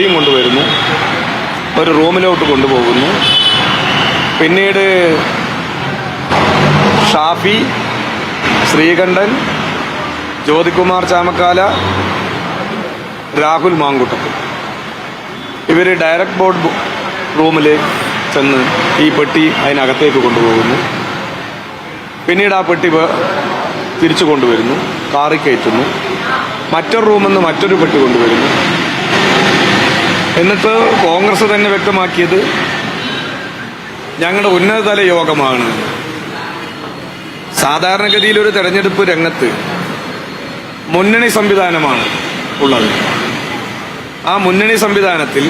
പെട്ടിയും കൊണ്ടുവരുന്നു. ഒരു റൂമിലോട്ട് കൊണ്ടുപോകുന്നു. പിന്നീട് ഷാഫി ശ്രീകണ്ഠൻ ജ്യോതികുമാർ ചാമക്കാല രാഹുൽ മാങ്കുട്ടത്ത് ഇവർ ഡയറക്റ്റ് ബോർഡ് റൂമിൽ ചെന്ന് ഈ പെട്ടി അതിനകത്തേക്ക് കൊണ്ടുപോകുന്നു. പിന്നീട് ആ പെട്ടി തിരിച്ചു കൊണ്ടുവരുന്നു. കാറിക്കയറ്റുന്നു മറ്റൊരു റൂമിൽ നിന്ന് മറ്റൊരു പെട്ടി കൊണ്ടുവരുന്നു. എന്നിട്ട് കോൺഗ്രസ് തന്നെ വ്യക്തമാക്കിയത് ഞങ്ങളുടെ ഉന്നതതല യോഗമാണ്. സാധാരണഗതിയിൽ ഒരു തെരഞ്ഞെടുപ്പ് രംഗത്ത് മുന്നണി സംവിധാനമാണ് ഉള്ളത്. ആ മുന്നണി സംവിധാനത്തിൽ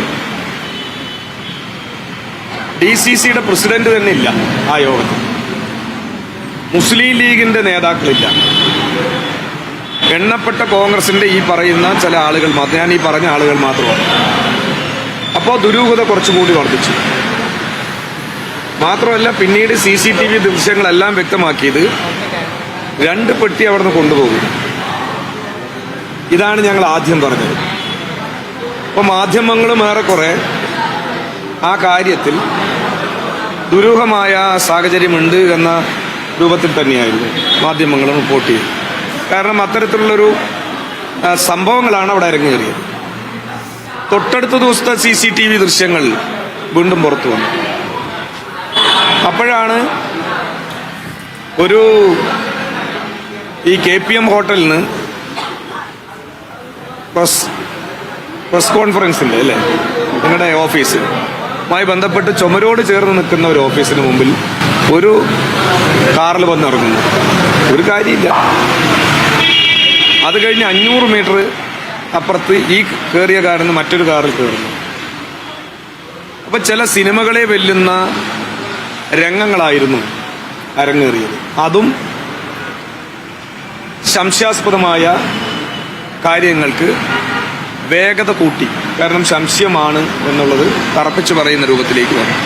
ഡി സി സിയുടെ പ്രസിഡന്റ് തന്നെ ഇല്ല ആ യോഗത്തിൽ. മുസ്ലിം ലീഗിന്റെ നേതാക്കളില്ല. എണ്ണപ്പെട്ട കോൺഗ്രസിന്റെ ഈ പറയുന്ന ചില ആളുകൾ ഞാൻ ഈ പറഞ്ഞ ആളുകൾ മാത്രമാണ്. അപ്പോൾ ദുരൂഹത കുറച്ചുകൂടി വർദ്ധിച്ചു. മാത്രമല്ല പിന്നീട് സി സി ടി വി ദൃശ്യങ്ങളെല്ലാം വ്യക്തമാക്കിയത് രണ്ട് പെട്ടി അവിടുന്ന് കൊണ്ടുപോകും. ഇതാണ് ഞങ്ങൾ ആദ്യം പറഞ്ഞത്. അപ്പോൾ മാധ്യമങ്ങളും ഏറെക്കുറെ ആ കാര്യത്തിൽ ദുരൂഹമായ സാഹചര്യമുണ്ട് എന്ന രൂപത്തിൽ തന്നെയായിരുന്നു മാധ്യമങ്ങളും റിപ്പോർട്ട് ചെയ്തത്. കാരണം അത്തരത്തിലുള്ളൊരു സംഭവങ്ങളാണ് അവിടെ അരങ്ങേറിയത്. തൊട്ടടുത്ത ദിവസത്തെ സി സി ടി വി ദൃശ്യങ്ങൾ വീണ്ടും പുറത്തു വന്നു. അപ്പോഴാണ് ഒരു ഈ കെ പി എം ഹോട്ടലിൽ നിന്ന് പ്രസ് പ്രസ് കോൺഫറൻസിന്റെ അല്ലേ? നിങ്ങളുടെ ഓഫീസ്. മായി ബന്ധപ്പെട്ട് ചുമരോട് ചേർന്ന് നിൽക്കുന്ന ഒരു ഓഫീസിന് മുമ്പിൽ ഒരു കാറിൽ വന്നിറങ്ങുന്നു. ഒരു കാര്യമില്ല. അത് കഴിഞ്ഞ് അഞ്ഞൂറ് മീറ്റർ അപ്പുറത്ത് ഈ കയറിയ കാറിൽ നിന്ന് മറ്റൊരു കാറിൽ കയറുന്നു അപ്പൊ ചില സിനിമകളെ വെല്ലുന്ന രംഗങ്ങളായിരുന്നു അരങ്ങേറിയത്. അതും സംശയാസ്പദമായ കാര്യങ്ങൾക്ക് വേഗത കൂട്ടി. കാരണം സംശയമാണ് എന്നുള്ളത് തറപ്പിച്ച് പറയുന്ന രൂപത്തിലേക്ക് വന്നു.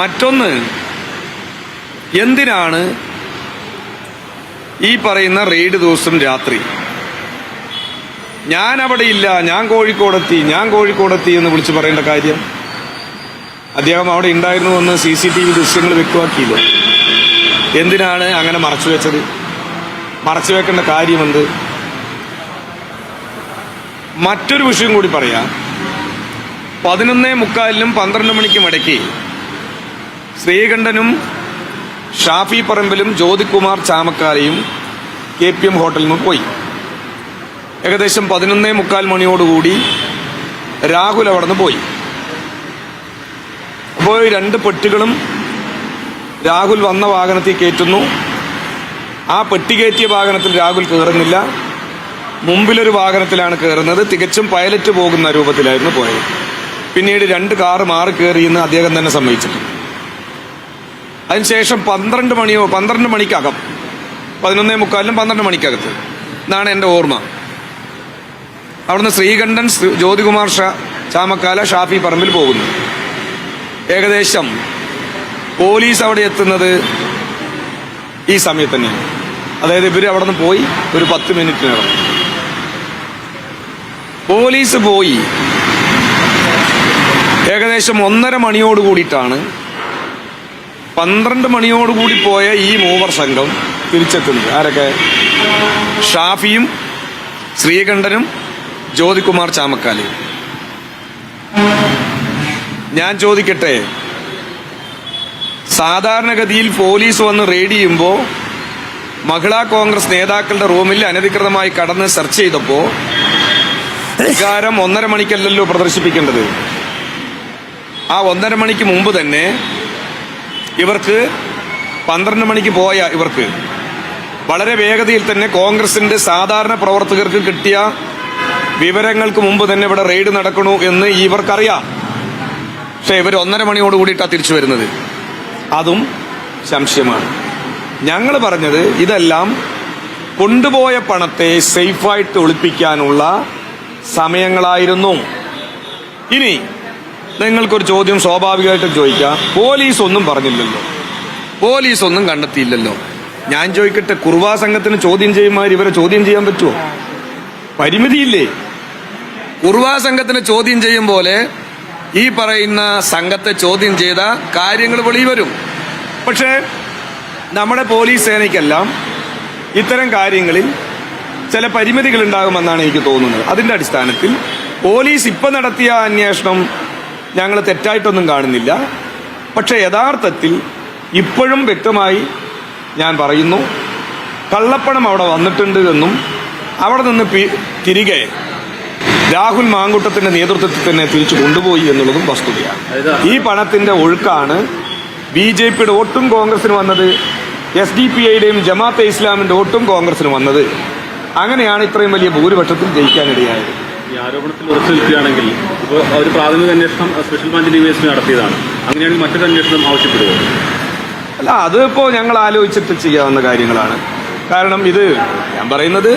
മറ്റൊന്ന് എന്തിനാണ് ഈ പറയുന്ന റെയ്ഡ് ദിവസം രാത്രി ഞാൻ അവിടെ ഇല്ല ഞാൻ കോഴിക്കോടെത്തി ഞാൻ കോഴിക്കോടെത്തി എന്ന് വിളിച്ച് പറയേണ്ട കാര്യം? അദ്ദേഹം അവിടെ ഉണ്ടായിരുന്നു എന്ന് സി സി ടി വി ദൃശ്യങ്ങൾ വ്യക്തമാക്കിയില്ല? എന്തിനാണ് അങ്ങനെ മറച്ചു വെച്ചത്? മറച്ചു വെക്കേണ്ട കാര്യമെന്ത്? മറ്റൊരു വിഷയം കൂടി പറയാം. പതിനൊന്നേ മുക്കാലിനും പന്ത്രണ്ട് മണിക്കും ഇടയ്ക്ക് ശ്രീകണ്ഠനും ഷാഫി പറമ്പിലും ജ്യോതികുമാർ ചാമക്കാലയും കെ പി എം ഹോട്ടലിൽ പോയി. ഏകദേശം പതിനൊന്നേ മുക്കാൽ മണിയോടുകൂടി രാഹുൽ അവിടെ നിന്ന് പോയി. അപ്പോൾ രണ്ട് പെട്ടികളും രാഹുൽ വന്ന വാഹനത്തിൽ കയറ്റുന്നു. ആ പെട്ടി കയറ്റിയ വാഹനത്തിൽ രാഹുൽ കയറുന്നില്ല. മുമ്പിലൊരു വാഹനത്തിലാണ് കയറുന്നത്. തികച്ചും പൈലറ്റ് പോകുന്ന രൂപത്തിലായിരുന്നു പോയത്. പിന്നീട് രണ്ട് കാറ് മാറി കയറിയെന്ന് അദ്ദേഹം തന്നെ സമ്മതിച്ചിട്ടുണ്ട്. അതിനുശേഷം പന്ത്രണ്ട് മണിയോ പന്ത്രണ്ട് മണിക്കകം പതിനൊന്നേ മുക്കാലിനും പന്ത്രണ്ട് മണിക്കകത്ത്. എന്നാണ് എന്റെ ഓർമ്മ. അവിടുന്ന് ശ്രീകണ്ഠൻ ജ്യോതികുമാർ ഷാ ചാമക്കാല ഷാഫി പറമ്പിൽ പോകുന്നു. ഏകദേശം പോലീസ് അവിടെ എത്തുന്നത് ഈ സമയത്ത് തന്നെയാണ്. അതായത് ഇവർ അവിടെ നിന്ന് പോയി ഒരു പത്ത് മിനിറ്റിനകം. പോലീസ് പോയി. ഏകദേശം ഒന്നര മണിയോട് കൂടിയിട്ടാണ് പന്ത്രണ്ട് മണിയോടുകൂടി പോയ ഈ മൂവർ സംഘം തിരിച്ചെത്തുന്നത്. ആരൊക്കെ? ഷാഫിയും ശ്രീകണ്ഠനും ജ്യോതികുമാർ ചാമക്കാലി. ഞാൻ ചോദിക്കട്ടെ സാധാരണഗതിയിൽ പോലീസ് വന്ന് റെയ്ഡ് ചെയ്യുമ്പോൾ മഹിളാ കോൺഗ്രസ് നേതാക്കളുടെ റൂമിൽ അനധികൃതമായി കടന്ന് സെർച്ച് ചെയ്തപ്പോൾ വികാരം ഒന്നര മണിക്കല്ലല്ലോ പ്രദർശിപ്പിക്കേണ്ടത്. ആ ഒന്നര മണിക്ക് മുമ്പ് തന്നെ ഇവർക്ക് പന്ത്രണ്ട് മണിക്ക് പോയ ഇവർക്ക് വളരെ വേഗതയിൽ തന്നെ കോൺഗ്രസിന്റെ സാധാരണ പ്രവർത്തകർക്ക് കിട്ടിയ വിവരങ്ങൾക്ക് മുമ്പ് തന്നെ ഇവിടെ റെയ്ഡ് നടക്കണു എന്ന് ഇവർക്കറിയാം. പക്ഷെ ഇവർ ഒന്നര മണിയോട് കൂടിയിട്ടാണ് തിരിച്ചു വരുന്നത്. അതും സംശയമാണ്. ഞങ്ങൾ പറഞ്ഞത് ഇതെല്ലാം കൊണ്ടുപോയ പണത്തെ സേഫായിട്ട് ഒളിപ്പിക്കാനുള്ള സമയങ്ങളായിരുന്നു. ഇനി നിങ്ങൾക്കൊരു ചോദ്യം സ്വാഭാവികമായിട്ടും ചോദിക്കാം. പോലീസ് ഒന്നും പറഞ്ഞില്ലല്ലോ. പോലീസ് ഒന്നും കണ്ടെത്തിയില്ലല്ലോ. ഞാൻ ചോദിക്കട്ടെ കുർവാ സംഘത്തിന് ചോദ്യം ചെയ്യുമാർ ഇവരെ ചോദ്യം ചെയ്യാൻ പറ്റുമോ പരിമിതിയില്ലേ? കുർവാ സംഘത്തിനെ ചോദ്യം ചെയ്യും പോലെ ഈ പറയുന്ന സംഘത്തെ ചോദ്യം ചെയ്ത കാര്യങ്ങൾ വെളി വരും. പക്ഷേ നമ്മുടെ പോലീസ് സേനയ്ക്കെല്ലാം ഇത്തരം കാര്യങ്ങളിൽ ചില പരിമിതികൾ ഉണ്ടാകുമെന്നാണ് എനിക്ക് തോന്നുന്നത്. അതിന്റെ അടിസ്ഥാനത്തിൽ പോലീസ് ഇപ്പം നടത്തിയ അന്വേഷണം ഞങ്ങൾ തെറ്റായിട്ടൊന്നും കാണുന്നില്ല. പക്ഷേ യഥാർത്ഥത്തിൽ ഇപ്പോഴും വ്യക്തമായി ഞാൻ പറയുന്നു കള്ളപ്പണം അവിടെ വന്നിട്ടുണ്ട് എന്നും അവിടെ നിന്ന് തിരികെ രാഹുൽ മാങ്കുട്ടത്തിന്റെ നേതൃത്വത്തിൽ തന്നെ തിരിച്ചു കൊണ്ടുപോയി എന്നുള്ളതും വസ്തുതയാണ്. ഈ പണത്തിന്റെ ഒഴുക്കാണ് ബി ജെ പിയുടെ ഒട്ടും കോൺഗ്രസിന് വന്നത് എസ് ഡി പി ഐയുടെയും ജമാഅത്തെ ഇസ്ലാമിന്റെ ഒട്ടും കോൺഗ്രസിന് വന്നത്. അങ്ങനെയാണ് ഇത്രയും വലിയ ഭൂരിപക്ഷത്തിൽ ജയിക്കാനിടയായത്. ഈ ആരോപണത്തിൽ ഉറച്ചു നിൽക്കുകയാണെങ്കിൽ ഇപ്പോൾ ഒരു പ്രാഥമിക അന്വേഷണം സ്പെഷ്യൽ ബ്രാഞ്ച് ഡിവൈഎസ്പി നടത്തിയതാണ്. അങ്ങനെയാണെങ്കിൽ മറ്റൊരു അന്വേഷണം ആവശ്യപ്പെടുമോ അല്ല അതിപ്പോ ഞങ്ങൾ ആലോചിച്ചിട്ട് ചെയ്യാവുന്ന കാര്യങ്ങളാണ്. കാരണം ഇത് ഞാൻ പറയുന്നത്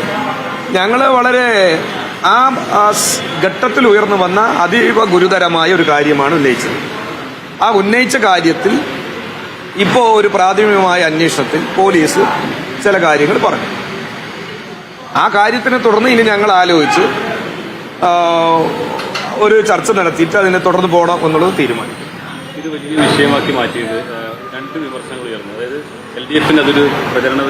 ഞങ്ങൾ വളരെ ആ ഘട്ടത്തിൽ ഉയർന്നു വന്ന അതീവ ഗുരുതരമായ ഒരു കാര്യമാണ് ഉന്നയിച്ചത്. ആ ഉന്നയിച്ച കാര്യത്തിൽ ഇപ്പോൾ ഒരു പ്രാഥമികമായ അന്വേഷണത്തിൽ പോലീസ് ചില കാര്യങ്ങൾ പറഞ്ഞു. ആ കാര്യത്തിനെ തുടർന്ന് ഇനി ഞങ്ങൾ ആലോചിച്ച് ഒരു ചർച്ച നടത്തിയിട്ട് അതിനെ തുടർന്ന് പോകണം എന്നുള്ളത് തീരുമാനിക്കും. ഇത് വലിയ വിഷയമാക്കി മാറ്റിയത് രണ്ട് വിമർശനങ്ങൾ ഉയർന്നു. അതായത് എൽ ഡി എഫിന് അതൊരു പ്രചരണ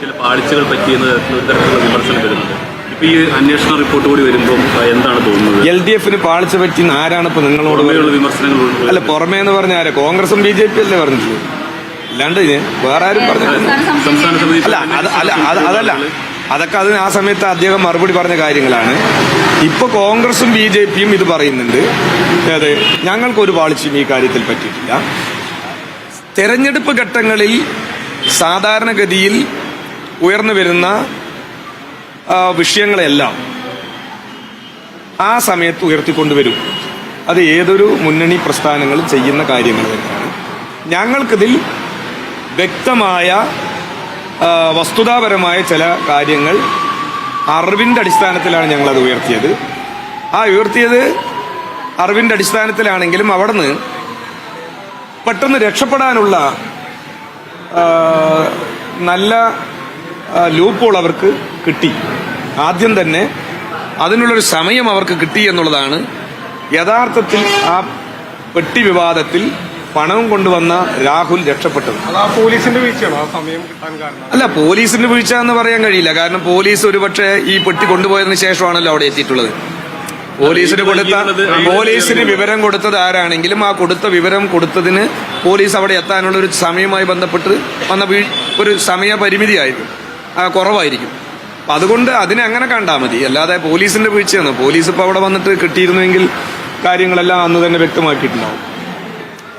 ചില പാളിച്ചകൾ പറ്റിയെന്ന ഒരു തരത്തിലുള്ള വിമർശനം വരുന്നുണ്ട്. ഇപ്പൊ ഈ അന്വേഷണ റിപ്പോർട്ട് കൂടി വരുമ്പോൾ എന്താണ് തോന്നുന്നത്? എൽ ഡി എഫിന് പാളിച്ച പറ്റി ആരാണ് ഇപ്പൊ നിങ്ങളോട് വിമർശനങ്ങൾ അല്ല പുറമേ എന്ന് പറഞ്ഞ ആരാ? കോൺഗ്രസും ബി ജെ പി അല്ലേ പറഞ്ഞിട്ടുള്ളൂ അല്ലാണ്ട് ഇത് വേറെ ആരും പറഞ്ഞു അല്ല അല്ല അതല്ല. അതൊക്കെ അതിന് ആ സമയത്ത് അദ്ദേഹം മറുപടി പറഞ്ഞ കാര്യങ്ങളാണ്. ഇപ്പൊ കോൺഗ്രസും ബി ജെ പിയും ഇത് പറയുന്നുണ്ട്. അതെ ഞങ്ങൾക്കൊരു പാളിച്ചും ഈ കാര്യത്തിൽ പറ്റിയിട്ടില്ല. തെരഞ്ഞെടുപ്പ് ഘട്ടങ്ങളിൽ സാധാരണഗതിയിൽ ഉയർന്നു വരുന്ന വിഷയങ്ങളെല്ലാം ആ സമയത്ത് ഉയർത്തിക്കൊണ്ടുവരും. അത് ഏതൊരു മുന്നണി പ്രസ്ഥാനങ്ങളും ചെയ്യുന്ന കാര്യങ്ങൾ തന്നെയാണ്. ഞങ്ങൾക്കിതിൽ വ്യക്തമായ വസ്തുതാപരമായ ചില കാര്യങ്ങൾ അറിവിന്റെ അടിസ്ഥാനത്തിലാണ് ഞങ്ങളത് ഉയർത്തിയത്. ആ ഉയർത്തിയത് അറിവിന്റെ അടിസ്ഥാനത്തിലാണെങ്കിലും അവിടുന്ന് പെട്ടെന്ന് രക്ഷപ്പെടാനുള്ള നല്ല ലൂപ്പോൾ അവർക്ക് കിട്ടി. ആദ്യം തന്നെ അതിനുള്ളൊരു സമയം അവർക്ക് കിട്ടി എന്നുള്ളതാണ് യഥാർത്ഥത്തിൽ ആ പെട്ടി വിവാദത്തിൽ പണവും കൊണ്ടുവന്ന രാഹുൽ രക്ഷപ്പെട്ടത്. പോലീസിന്റെ വീഴ്ചയാണോ? ആ സമയം കിട്ടാൻ കാരണം? അല്ല പോലീസിന്റെ വീഴ്ച എന്ന് പറയാൻ കഴിയില്ല. കാരണം പോലീസ് ഒരുപക്ഷെ ഈ പെട്ടി കൊണ്ടുപോയതിനു ശേഷമാണല്ലോ അവിടെ എത്തിയിട്ടുള്ളത്. പോലീസിന് കൊടുത്ത പോലീസിന് വിവരം കൊടുത്തത് ആരാണെങ്കിലും ആ കൊടുത്ത വിവരം കൊടുത്തതിന് പോലീസ് അവിടെ എത്താനുള്ള ഒരു സമയവുമായി ബന്ധപ്പെട്ട് വന്ന ഒരു സമയപരിമിതിയായിരുന്നു ആ കുറവായിരിക്കും. അപ്പൊ അതുകൊണ്ട് അതിനെ അങ്ങനെ കണ്ടാൽ മതി. അല്ലാതെ പോലീസിന്റെ വീഴ്ചയാണ് പോലീസ് ഇപ്പോൾ അവിടെ വന്നിട്ട് കിട്ടിയിരുന്നുവെങ്കിൽ കാര്യങ്ങളെല്ലാം അന്ന് തന്നെ വ്യക്തമാക്കിയിട്ടുണ്ടാവും.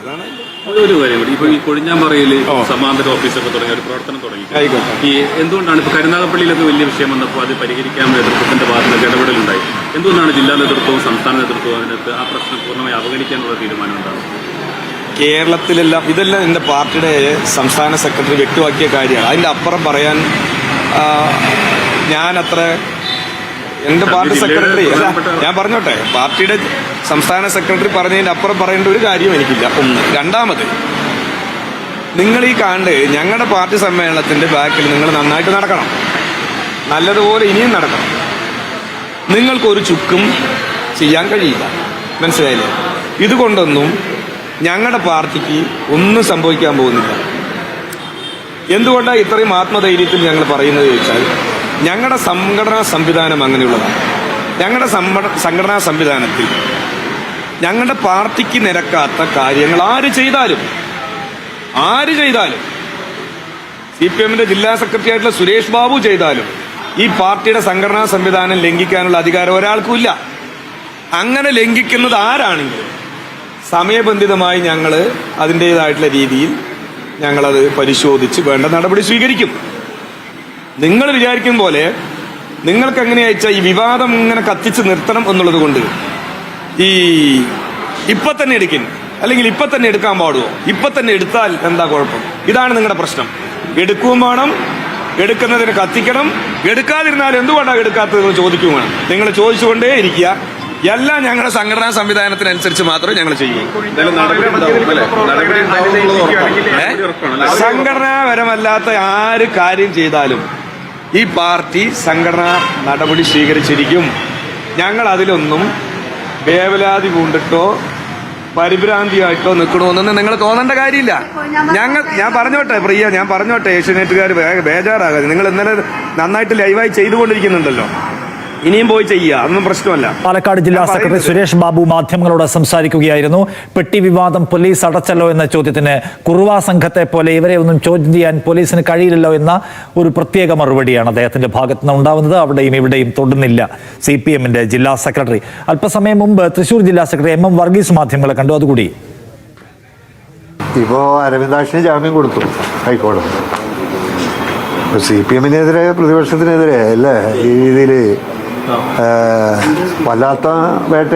ഒരു കാര്യം. കൂടി ഇപ്പൊ ഈ കൊഴിഞ്ഞാമ്പറയിൽ സമാന്തര ഓഫീസൊക്കെ തുടങ്ങിയ ഒരു പ്രവർത്തനം തുടങ്ങി. ഈ എന്തുകൊണ്ടാണ് ഇപ്പൊ കരുനാഗപ്പള്ളിയിലൊക്കെ വലിയ വിഷയം വന്നപ്പോൾ അത് പരിഹരിക്കാൻ നേതൃത്വത്തിന്റെ ഭാഗത്ത് നിന്ന് ഇടപെടലുണ്ടായി? എന്തുകൊണ്ടാണ് ജില്ലാ നേതൃത്വവും സംസ്ഥാന നേതൃത്വവും അതിനകത്ത് ആ പ്രശ്നം പൂർണമായി അവഗണിക്കാനുള്ള തീരുമാനം കേരളത്തിലെല്ലാം ഇതെല്ലാം എന്റെ പാർട്ടിയുടെ സംസ്ഥാന സെക്രട്ടറി വ്യക്തമാക്കിയ കാര്യമാണ്. അതിന്റെ അപ്പുറം പറയാൻ ആ, എന്റെ പാർട്ടി സെക്രട്ടറി അല്ല ഞാൻ പറഞ്ഞോട്ടെ പാർട്ടിയുടെ സംസ്ഥാന സെക്രട്ടറി പറഞ്ഞതിന്റെ അപ്പുറം പറയേണ്ട ഒരു കാര്യം എനിക്കില്ല. ഒന്ന്. രണ്ടാമത് നിങ്ങൾ ഈ കാണ്ട് ഞങ്ങളുടെ പാർട്ടി സമ്മേളനത്തിന്റെ ബാക്കിൽ നിങ്ങൾ നന്നായിട്ട് നടക്കണം. നല്ലതുപോലെ ഇനിയും നടക്കണം. നിങ്ങൾക്കൊരു ചുക്കും ചെയ്യാൻ കഴിയില്ല. മനസ്സിലായില്ലേ? ഇതുകൊണ്ടൊന്നും ഞങ്ങളുടെ പാർട്ടിക്ക് ഒന്നും സംഭവിക്കാൻ പോകുന്നില്ല. എന്തുകൊണ്ടാണ് ഇത്രയും ആത്മധൈര്യത്തിൽ ഞങ്ങൾ പറയുന്നത് ചോദിച്ചാൽ ഞങ്ങളുടെ സംഘടനാ സംവിധാനം അങ്ങനെയുള്ളതാണ്. ഞങ്ങളുടെ സംഘടനാ സംവിധാനത്തിൽ ഞങ്ങളുടെ പാർട്ടിക്ക് നിരക്കാത്ത കാര്യങ്ങൾ ആര് ചെയ്താലും ആര് ചെയ്താലും സി പി എമ്മിന്റെ ജില്ലാ സെക്രട്ടറി ആയിട്ടുള്ള സുരേഷ് ബാബു ചെയ്താലും ഈ പാർട്ടിയുടെ സംഘടനാ സംവിധാനം ലംഘിക്കാനുള്ള അധികാരം ഒരാൾക്കും ഇല്ല. അങ്ങനെ ലംഘിക്കുന്നത് ആരാണെങ്കിലും സമയബന്ധിതമായി ഞങ്ങൾ അതിന്റെതായിട്ടുള്ള രീതിയിൽ ഞങ്ങളത് പരിശോധിച്ച് വേണ്ട നടപടി സ്വീകരിക്കും. നിങ്ങൾ വിചാരിക്കും പോലെ നിങ്ങൾക്ക് എങ്ങനെയാച്ചാൽ ഈ വിവാദം ഇങ്ങനെ കത്തിച്ച് നിർത്തണം എന്നുള്ളത് കൊണ്ട് ഈ ഇപ്പൊ തന്നെ എടുക്കിൻ. അല്ലെങ്കിൽ ഇപ്പൊ തന്നെ എടുക്കാൻ പാടുമോ ഇപ്പൊ തന്നെ എടുത്താൽ എന്താ കുഴപ്പം? ഇതാണ് നിങ്ങളുടെ പ്രശ്നം. എടുക്കുകയും വേണം എടുക്കുന്നതിന് കത്തിക്കണം. എടുക്കാതിരുന്നാൽ എന്തുകൊണ്ടാണ് എടുക്കാത്തതെന്ന് ചോദിക്കുകയും വേണം. നിങ്ങൾ ചോദിച്ചുകൊണ്ടേ ഇരിക്കുക. എല്ലാം ഞങ്ങളുടെ സംഘടനാ സംവിധാനത്തിനനുസരിച്ച് മാത്രമേ ഞങ്ങൾ ചെയ്യൂ? സംഘടനാപരമല്ലാത്ത ആര് കാര്യം ചെയ്താലും ഈ പാർട്ടി സംഘടനാ നടപടി സ്വീകരിച്ചിരിക്കും. ഞങ്ങൾ അതിലൊന്നും വേവലാതി പൂണ്ടിട്ടോ പരിഭ്രാന്തിയായിട്ടോ നിൽക്കണമെന്നൊന്നും നിങ്ങൾ തോന്നേണ്ട കാര്യമില്ല. ഞങ്ങൾ ഞാൻ പറഞ്ഞോട്ടെ പ്രിയ ഞാൻ പറഞ്ഞോട്ടെ ഏഷ്യനെറ്റുകാർ ബേജാറാകാതെ. നിങ്ങൾ ഇന്നലെ നന്നായിട്ട് ലൈവായി ചെയ്തുകൊണ്ടിരിക്കുന്നുണ്ടല്ലോ. ഇനിയും പോയി ചെയ്യുക. അതൊന്നും പ്രശ്നമല്ല. പാലക്കാട് ജില്ലാ സെക്രട്ടറി സുരേഷ് ബാബു മാധ്യമങ്ങളോട് സംസാരിക്കുകയായിരുന്നു. പെട്ടി വിവാദം പോലീസ് അടച്ചല്ലോ എന്ന ചോദ്യത്തിന് കുറുവ സംഘത്തെ പോലെ ഇവരെ ഒന്നും ചോദ്യം ചെയ്യാൻ പോലീസിന് കഴിയില്ലല്ലോ എന്ന ഒരു പ്രത്യേക മറുപടിയാണ് അദ്ദേഹത്തിന്റെ ഭാഗത്ത് നിന്ന് ഉണ്ടാവുന്നത്. അവിടെയും ഇവിടെയും തൊടുന്നില്ല. സി പി എമ്മിന്റെ ജില്ലാ സെക്രട്ടറി. അല്പസമയം മുമ്പ് തൃശൂർ ജില്ലാ സെക്രട്ടറി എം എം വർഗീസ് മാധ്യമങ്ങളെ കണ്ടു. അതുകൂടി. ഇപ്പോൾ അരവിന്ദാക്ഷിന് ജാമ്യം കൊടുത്തു ഹൈക്കോടതി. സി പി എമ്മിനെതിരെ പ്രതിപക്ഷത്തിനെതിരെ അല്ലേ ഈ രീതിയിൽ വല്ലാത്ത വേട്ട